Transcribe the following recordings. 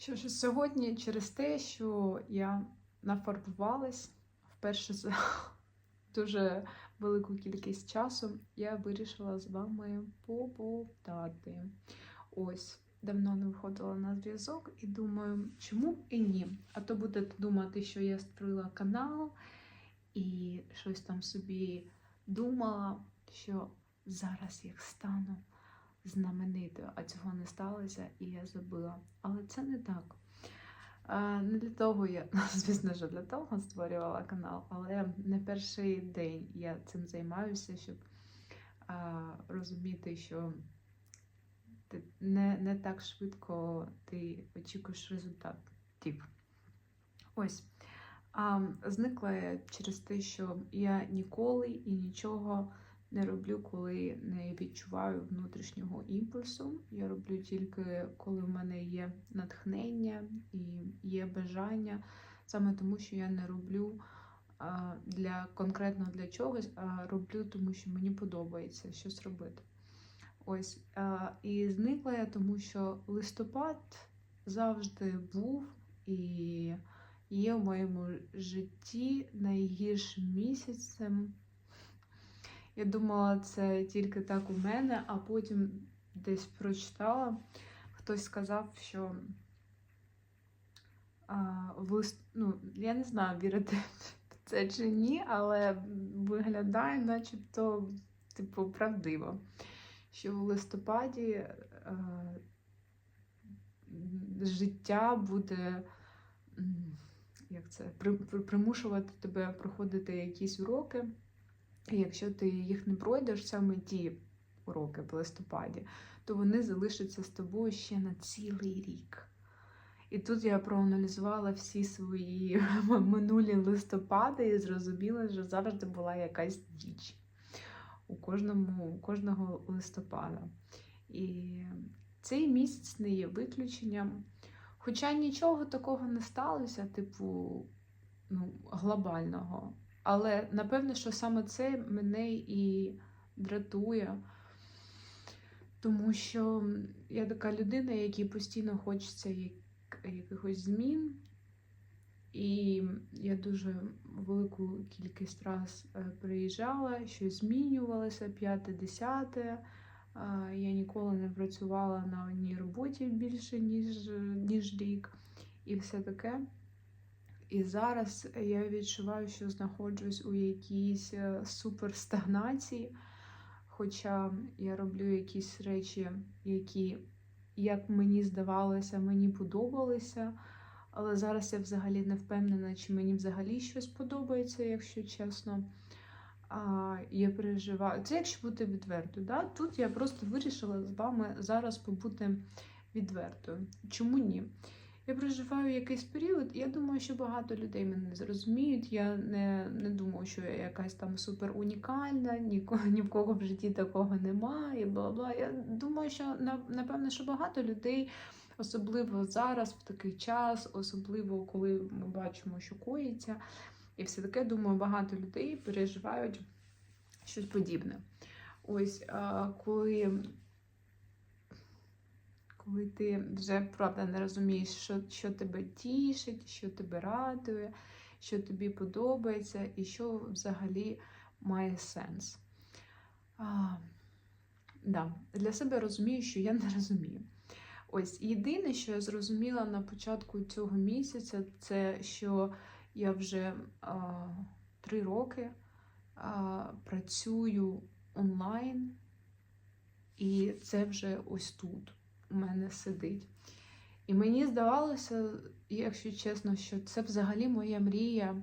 Що ж сьогодні через те, що я нафарбувалась вперше за дуже велику кількість часу, я вирішила з вами побовтати. Ось, давно не виходила на зв'язок і думаю, чому б і ні? А то будете думати, що я створила канал і щось там собі думала, що зараз як стану знаменитою, а цього не сталося, і я забула. Але це не так. Не для того я, звісно ж, для того створювала канал, але не перший день я цим займаюся, щоб розуміти, що ти не, не так швидко ти очікуєш результатів. Ось. А, зникла через те, що я ніколи і нічого не роблю, коли не відчуваю внутрішнього імпульсу. Я роблю тільки коли в мене є натхнення і є бажання, саме тому, що я не роблю для конкретно для чогось, а роблю, тому що мені подобається щось робити. Ось. І зникла я, тому що листопад завжди був і є в моєму житті найгіршим місяцем. Я думала, це тільки так у мене, а потім десь прочитала. Хтось сказав, що а, в ну, я не знаю, вірити в це чи ні, але виглядає, начебто, типу, правдиво. Що в листопаді а, життя буде. Як це примушувати тебе проходити якісь уроки. І якщо ти їх не пройдеш саме ті уроки в листопаді, то вони залишаться з тобою ще на цілий рік. І тут я проаналізувала всі свої минулі листопади і зрозуміла, що завжди була якась діч у кожному, у кожного листопада. І цей місяць не є виключенням. Хоча нічого такого не сталося, типу, ну, глобального. Але напевне, що саме це мене і дратує, тому що я така людина, якій постійно хочеться якихось змін. І я дуже велику кількість раз приїжджала, щось змінювалося, п'яте-десяте. Я ніколи не працювала на одній роботі більше, ніж, ніж рік. І все таке. І зараз я відчуваю, що знаходжусь у якійсь суперстагнації. Хоча я роблю якісь речі, які, як мені здавалося, мені подобалися. Але зараз я взагалі не впевнена, чи мені взагалі щось подобається, якщо чесно. А, Я переживаю. Це якщо бути відвертою. Да? Тут я просто вирішила з вами зараз побути відвертою. Чому ні? Я проживаю якийсь період, і я думаю, що багато людей мене зрозуміють. Я не не думаю, що я якась там супер унікальна, ні, ні в кого в житті такого немає, бла бла. Я думаю, що напевно, що багато людей, особливо зараз, в такий час, особливо коли ми бачимо, що коїться. І все таке, думаю, багато людей переживають щось подібне. Ось коли коли ти вже правда не розумієш, що що тебе тішить, що тебе радує, що тобі подобається, і що взагалі має сенс. А, да, Для себе розумію, що я не розумію. Ось єдине, що я зрозуміла на початку цього місяця, це що я вже а, три роки а, працюю онлайн, і це вже ось тут у мене сидить. І мені здавалося, якщо чесно, що це взагалі моя мрія.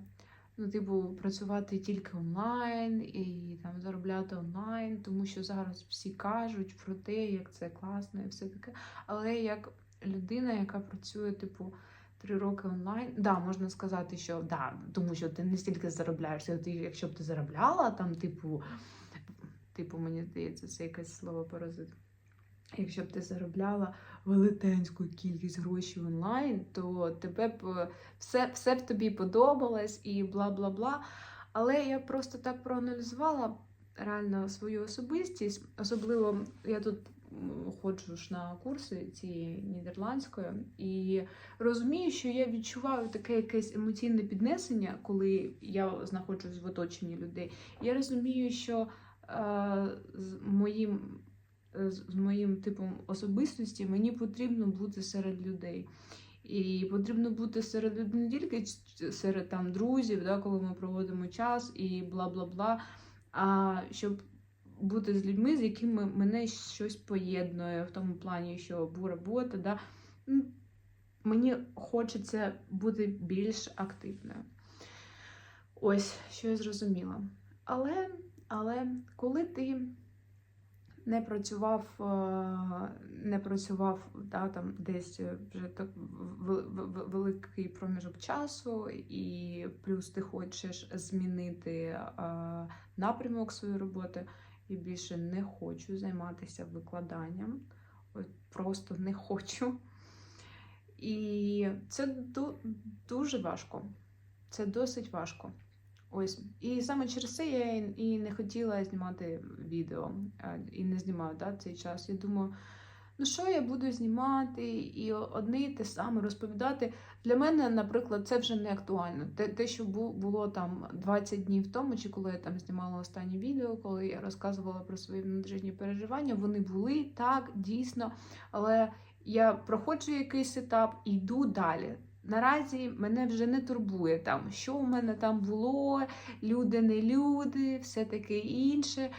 Ну, типу, працювати тільки онлайн і там заробляти онлайн, тому що зараз всі кажуть про те, як це класно і все таке. Але як людина, яка працює, типу, три роки онлайн, да, можна сказати, що да, тому що ти не стільки заробляєш, ти, якщо б ти заробляла, там, типу, типу, мені здається, це якесь слово паразит. Якщо б ти заробляла велетенську кількість грошей онлайн, то тебе б все все б тобі подобалось і бла бла бла. Але я просто так проаналізувала реально свою особистість. Особливо я тут ходжу ж на курси цієї нідерландської і розумію, що я відчуваю таке якесь емоційне піднесення, коли я знаходжусь в оточенні людей. Я розумію, що е, моїм е, з моїм типом особистості мені потрібно бути серед людей. І потрібно бути серед людей не тільки серед там друзів, да, коли ми проводимо час і бла бла бла. А щоб бути з людьми, з якими мене щось поєднує, в тому плані, що або робота, да, мені хочеться бути більш активною. Ось, що я зрозуміла. Але, але коли ти не працював, е, не працював да, там десь вже так великий проміжок часу, і плюс ти хочеш змінити е, напрямок своєї роботи, і більше не хочу займатися викладанням. Просто не хочу. І це дуже важко. Це досить важко. Ось. І саме через це я і- не хотіла знімати відео. е, І не знімаю да, цей час. Я думаю, ну що я буду знімати і одне і те саме розповідати. Для мене, наприклад, це вже не актуально. Те, те що було там 20 днів тому, чи коли я там знімала останнє відео, коли я розказувала про свої внутрішні переживання, вони були так, дійсно. Але я проходжу якийсь етап і йду далі. Наразі мене вже не турбує там, що у мене там було, люди, не люди, все таке інше.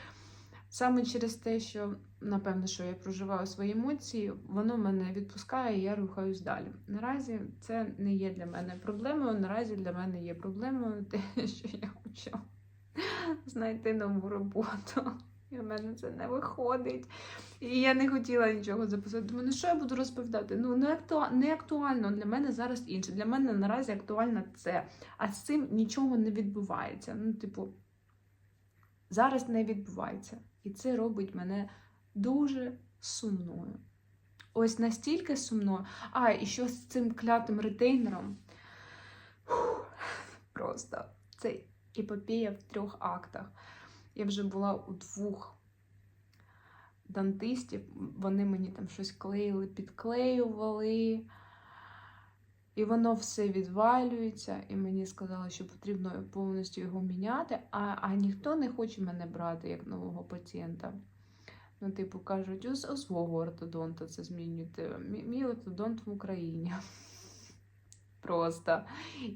Саме через те, що напевно, що я проживаю свої емоції, воно мене відпускає, і я рухаюсь далі. Наразі це не є для мене проблемою. Наразі для мене є проблемою те, що я хочу знайти нову роботу. І в мене це не виходить. І я не хотіла нічого записати. Думаю, ну що я буду розповідати? Ну не, акту... не актуально для мене зараз інше. Для мене наразі актуально це. А з цим нічого не відбувається. Ну, типу, зараз не відбувається. І це робить мене дуже сумною. Ось настільки сумною. А, і що з цим клятим ретейнером? Фух, Просто це епопея в трьох актах. Я вже була у двох дантистів, вони мені там щось клеїли, підклеювали. І воно все відвалюється, і мені сказали, що потрібно повністю його міняти, а, а ніхто не хоче мене брати як нового пацієнта. Ну, типу, кажуть, у, свого ортодонта це змінюйте. Мій ортодонт в Україні. Просто.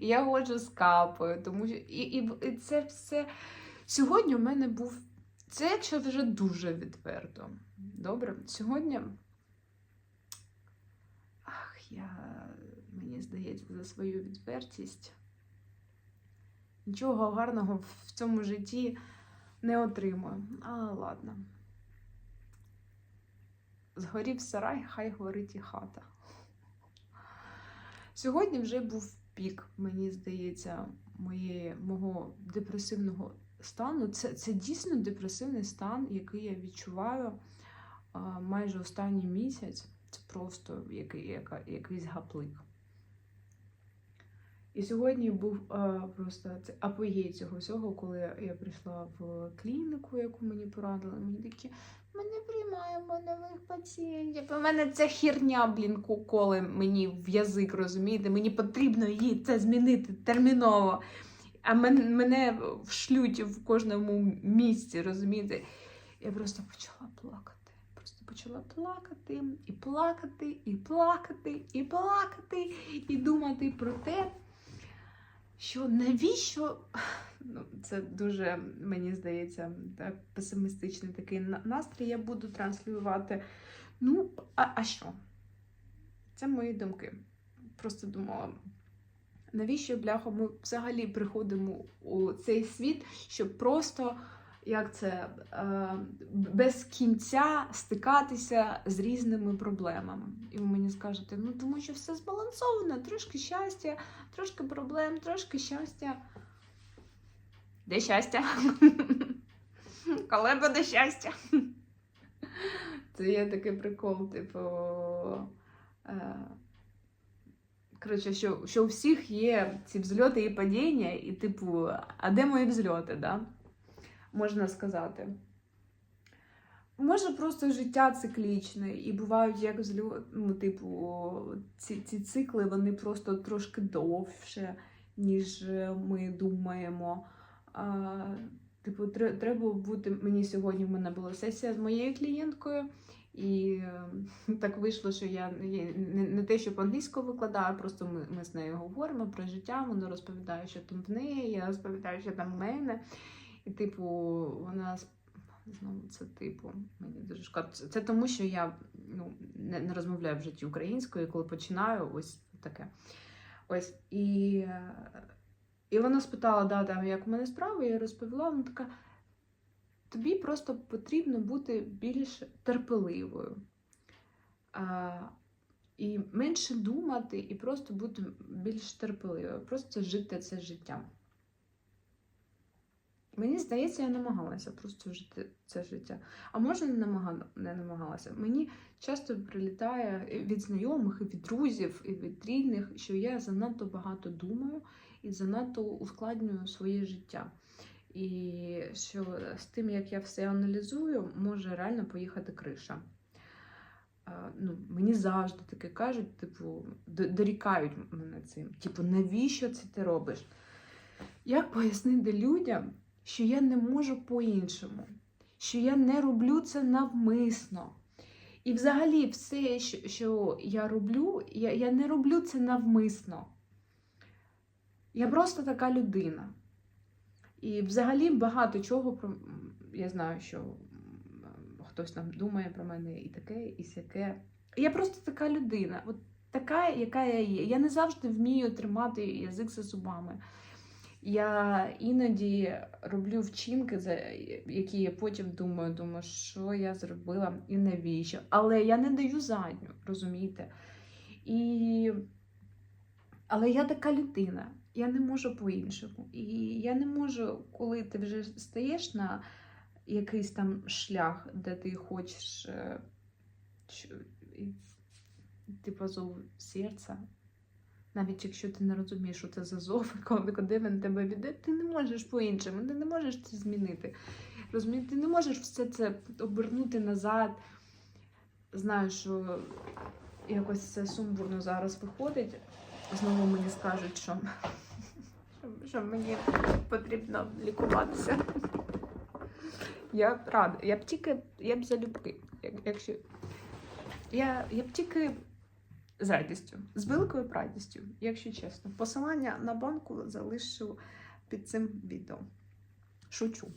І я ходжу з капою, тому що і, і, і це все. Сьогодні у мене був. Це вже дуже відверто. Добре, сьогодні. Ах, я, мені здається, за свою відвертість. Нічого гарного в цьому житті не отримую. А ладно. Згорів сарай, хай горить і хата. Сьогодні вже був пік, мені здається, моєї, мого депресивного стану. Це, це дійсно депресивний стан, який я відчуваю а, майже останній місяць. Це просто який, яка, якийсь гаплик. І сьогодні був а, просто це апогей цього всього, коли я прийшла в клініку, яку мені порадили. Мені такі, ми не приймаємо нових пацієнтів. У мене ця хірня, блін, коле мені в язик, розумієте? Мені потрібно її це змінити терміново. А мен, мене вшлють в кожному місці, розумієте? Я просто почала плакати. Просто почала плакати, і плакати, і плакати, і плакати, і думати про те, що навіщо ну, це дуже, мені здається, так, песимістичний такий настрій я буду транслювати. Ну, а, а що? Це мої думки. Просто думала, навіщо, бляха, ми взагалі приходимо у цей світ, щоб просто. Як це е, без кінця стикатися з різними проблемами. І ви мені скажете, ну тому що все збалансовано, трошки щастя, трошки проблем, трошки щастя. Де щастя? Коли буде щастя? Це є такий прикол, типу. Е, коротше, що, що у всіх є ці взльоти і падіння, і, типу, а де мої взльоти, да? можна сказати. Може, просто життя циклічне, і бувають як лю- ну, типу, ці, ці цикли вони просто трошки довше, ніж ми думаємо. А, типу, треба бути. Мені сьогодні в мене була сесія з моєю клієнткою, і е, так вийшло, що я я не, те, що по-англійську викладаю, просто ми, ми з нею говоримо про життя, вона розповідає, що там в неї, я розповідаю, що там в мене. І, типу, вона знову це типу, мені дуже шкода. Це тому, що я ну, не, не розмовляю в житті українською, і коли починаю, ось таке. Ось і, е, і вона спитала, да, там, як у мене справи, я розповіла, вона така. Тобі просто потрібно бути більш терпеливою. А, і менше думати, і просто бути більш терпеливою, просто жити це життя. Мені здається, я намагалася просто жити це життя. А може, не, намагала, не намагалася. Мені часто прилітає від знайомих, і від друзів, і від рідних, що я занадто багато думаю і занадто ускладнюю своє життя. І що з тим, як я все аналізую, може реально поїхати криша. Ну, мені завжди таке кажуть, типу, дорікають мене цим. Типу, навіщо це ти робиш? Як пояснити людям, що я не можу по-іншому, що я не роблю це навмисно. І взагалі, все, що, що я роблю, я, я не роблю це навмисно. Я просто така людина. І взагалі багато чого про я знаю, що хтось там думає про мене і таке, і сяке. Я просто така людина, от така, яка я є. Я не завжди вмію тримати язик за зубами. Я іноді роблю вчинки, за які я потім думаю, думаю, що я зробила і навіщо. Але я не даю задню, розумієте? І... Але я така людина, я не можу по-іншому. І я не можу, коли ти вже стаєш на якийсь там шлях, де ти хочеш, е, типу зов серця. Навіть якщо ти не розумієш, що це за зов, куди він тебе веде, ти не можеш по-іншому, ти не можеш це змінити. Розумієте, ти не можеш все це обернути назад. Знаю, що якось це сумбурно зараз виходить. Знову мені скажуть, що, що, мені потрібно лікуватися. Я рада. Я б тільки, я б залюбки. Якщо... я, я б тільки з радістю, з великою радістю, якщо чесно. Посилання на банку залишу під цим відео. Шучу.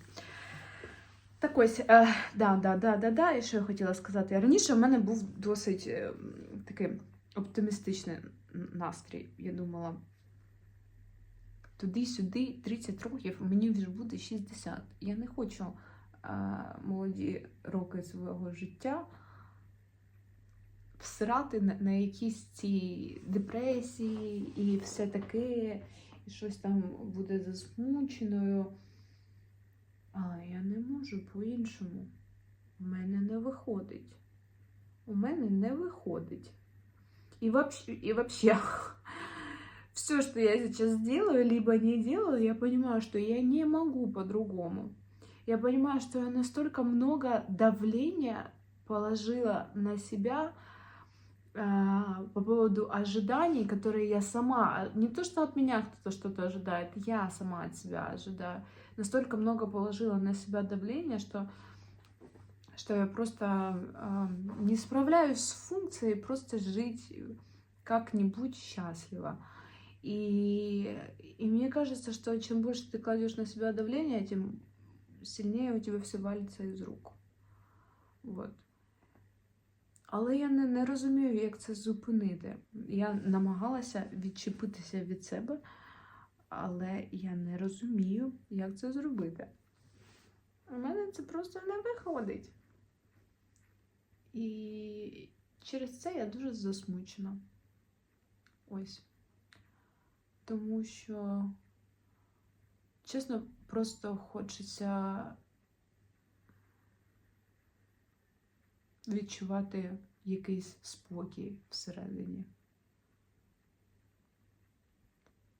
Так ось, е, да, да, да, да, да. І що я хотіла сказати? Раніше в мене був досить е, такий оптимістичний настрій. Я думала, туди-сюди 30 років, мені вже буде 60. Я не хочу е, молоді роки свого життя всирати на, на якісь ці депресії і все таке, і щось там буде засмученою. Але я не можу по-іншому. У мене не виходить. У мене не виходить. И вообще, и вообще, все, что я сейчас делаю, либо не делаю, я понимаю, что я не могу по-другому. Я понимаю, что я настолько много давления положила на себя а, по поводу ожиданий, которые я сама, не то, что от меня кто-то что-то ожидает, я сама от себя ожидаю. Настолько много положила на себя давления, что, что я просто а, не справляюсь с функцией просто жить как-нибудь счастливо. И, и мне кажется, что чем больше ты кладешь на себя давление, тем сильнее у тебя все валится из рук. Вот. Але я не, не розумію, як це зупинити. Я намагалася відчепитися від себе, але я не розумію, як це зробити. У мене це просто не виходить. І через це я дуже засмучена. Ось. Тому що, чесно, просто хочеться відчувати якийсь спокій всередині.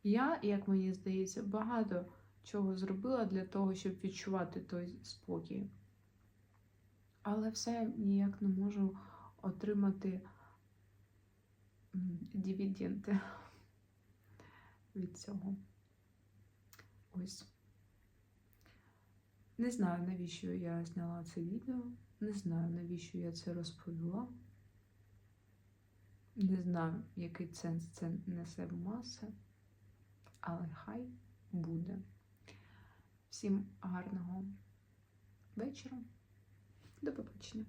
Я, як мені здається, багато чого зробила для того, щоб відчувати той спокій. Але все ніяк не можу отримати дивіденди від цього. Ось. Не знаю, навіщо я зняла це відео. Не знаю, навіщо я це розповіла. Не знаю, який сенс це несе в маси, але хай буде. Всім гарного вечора. До побачення.